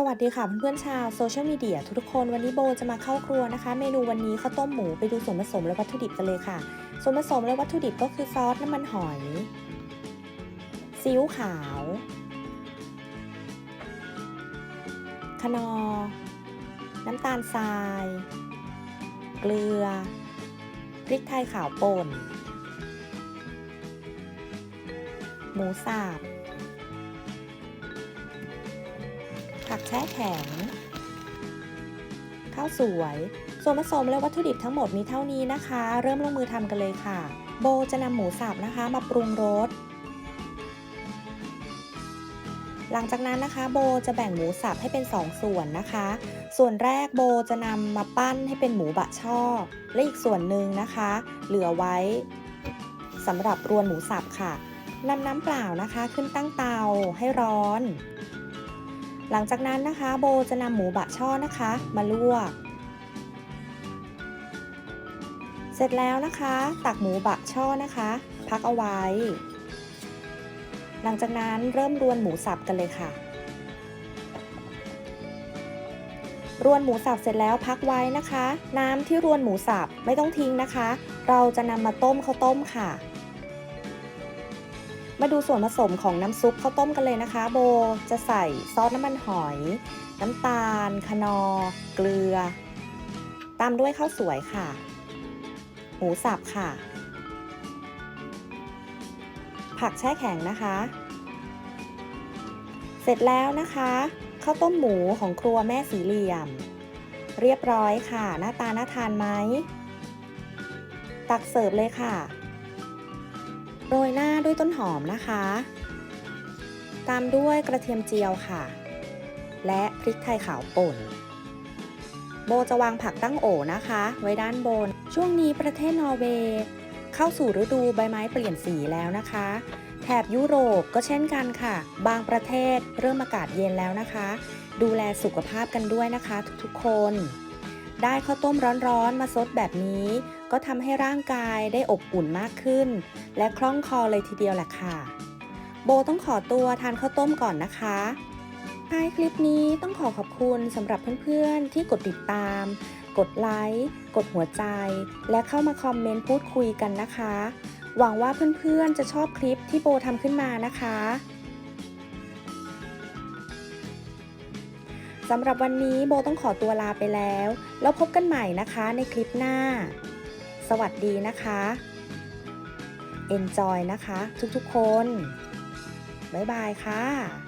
สวัสดีค่ะเพื่อนๆชาวโซเชียลมีเดียทุกคนวันนี้โบจะมาเข้าครัวนะคะ เมนูวันนี้ข้าวต้มหมูไปดูส่วนผสมและวัตถุดิบกันเลยค่ะ ส่วนผสมและวัตถุดิบก็คือซอสน้ำมันหอยซีอิ๊วขาวคนอ น้ำตาลทราย เกลือ พริกไทยขาวป่น หมูสับ ผักแช่แข็ง ข้าวสวย ส่วนผสมและวัตถุดิบทั้งหมดมีเท่านี้นะคะ เริ่มลงมือทำกันเลยค่ะ โบจะนำหมูสับนะคะมาปรุงรสหลังจากนั้นนะคะโบจะแบ่งหมูสับให้เป็น 2 ส่วนนะคะ ส่วนแรกโบจะนำมาปั้นให้เป็นหมูบะช่อ และอีกส่วนหนึ่งนะคะ เหลือไว้สำหรับรวนหมูสับค่ะนำน้ำเปล่านะคะ ขึ้นตั้งเตาให้ร้อน หลังจากนั้นนะคะโบจะนำหมูบะช่อนะคะ มาลวก เสร็จแล้วนะคะ ตักหมูบะช่อนะคะ พักเอาไว้ หลังจากนั้นเริ่มรวนหมูสับกันเลยค่ะ รวนหมูสับเสร็จแล้วพักไว้นะคะ น้ำที่รวนหมูสับไม่ต้องทิ้งนะคะ เราจะนำมาต้มข้าวต้มค่ะ มาดูส่วนผสมของน้ำซุปข้าวต้มกันเลยนะคะ โบจะใส่ซอสน้ำมันหอย น้ำตาลคนอ เกลือ ตามด้วยข้าวสวยค่ะ หมูสับค่ะ ผักแช่แข็งนะคะ เสร็จแล้วนะคะข้าวต้มหมูของครัวแม่สีเหลี่ยม เรียบร้อยค่ะ หน้าตาน่าทานไหมตักเสิร์ฟเลยค่ะ โรยหน้าด้วยต้นหอมนะคะ ตามด้วยกระเทียมเจียวค่ะ และพริกไทยขาวป่น โบจะวางผักตั้งโอนะคะ ไว้ด้านบน ช่วงนี้ประเทศนอร์เวย์เข้าสู่ฤดูใบไม้เปลี่ยนสีแล้วนะคะ แถบยุโรปก็เช่นกันค่ะ บางประเทศเริ่มอากาศเย็นแล้วนะคะ ดูแลสุขภาพกันด้วยนะคะ ทุกๆคน ได้ข้าวต้มร้อนๆมาซดแบบนี้ ก็ทำให้ร่างกายได้อบอุ่นมากขึ้น และคล่องคอเลยทีเดียวแหละค่ะ โบต้องขอตัวทานข้าวต้มก่อนนะคะท้ายคลิปนี้ต้องขอขอบคุณสำหรับเพื่อนๆ ที่กดติดตาม กดไลค์ กดหัวใจ และเข้ามาคอมเมนต์พูดคุยกันนะคะ หวังว่าเพื่อนๆ จะชอบคลิปที่โบทำขึ้นมานะคะสำหรับวันนี้โบต้องขอตัวลาไปแล้ว แล้วพบกันใหม่นะคะในคลิปหน้า สวัสดีนะคะ Enjoy นะคะ ทุกๆคน บ๊ายบายค่ะ